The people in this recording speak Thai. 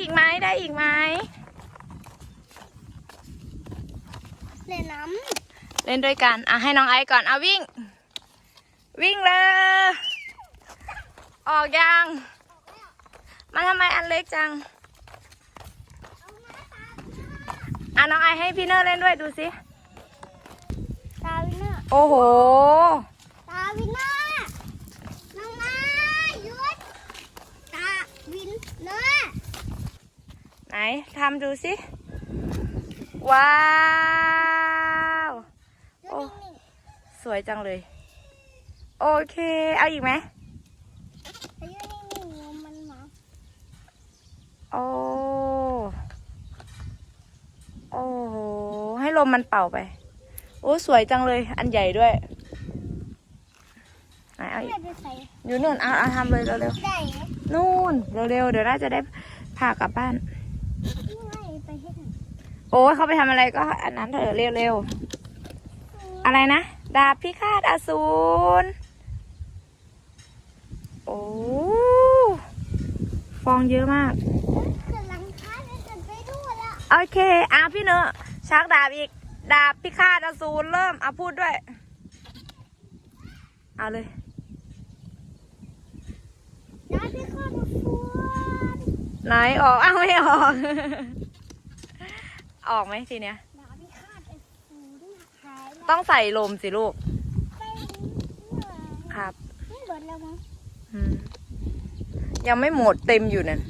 อีกไหมได้อีกไหมเล่นน้เล่นด้วยกันอะให้น้องไอซ์ก่อนเอาวิ่ง วิ่งเลยออกยังมาทำไมอันเล็กจังอะน้องไอซ์ให้พี่เนอร์เล่นด้วยดูสิำตาวินเนอร์โอ้โห ตาวินเนอร์น้องไม้หยุดตาวินเนอร์ ไหนทำดูสิ ว้าวหยุดโอ้นิ่งสวยจังเลย โอเค เอาอีกไหมๆถ้าหยุดนิ่งๆลมมันมาโอ้ โอ้โห ให้ลมมันเป่าไป โอ้ สวยจังเลย อันใหญ่ด้วยไหนเอาอีกไม่ได้ใส่อยู่นู่น เอาเอาทำเลยเร็วได้ๆนู่น เร็วๆ เดี๋ยวน่าจะได้พากลับบ้านไม่ไปให้ถึง โอ้ยเขาไปทำอะไรก็อันนั้นเถอะเร็วๆ อะไรนะ ดาบพิฆาตอสูร โอ้ฟองเยอะมากกำลังค้าจะจะไปดูแล้วโอเคอะพี่เนอะชักดาบอีก ดาบพิฆาตอสูรเริ่มอะพูดด้วย เอาเลยได้ไปข้อมาฟูนไหนออกอ้าวไม่ออก ออกไหมทีเนี้ยดาบพิฆาตไอ้ฟูนหายแล้วต้องใส่ลมสิลูกไปนี่ครับนี่หมดแล้วมั้งอืมยังไม่หมดเต็มอยู่นั่น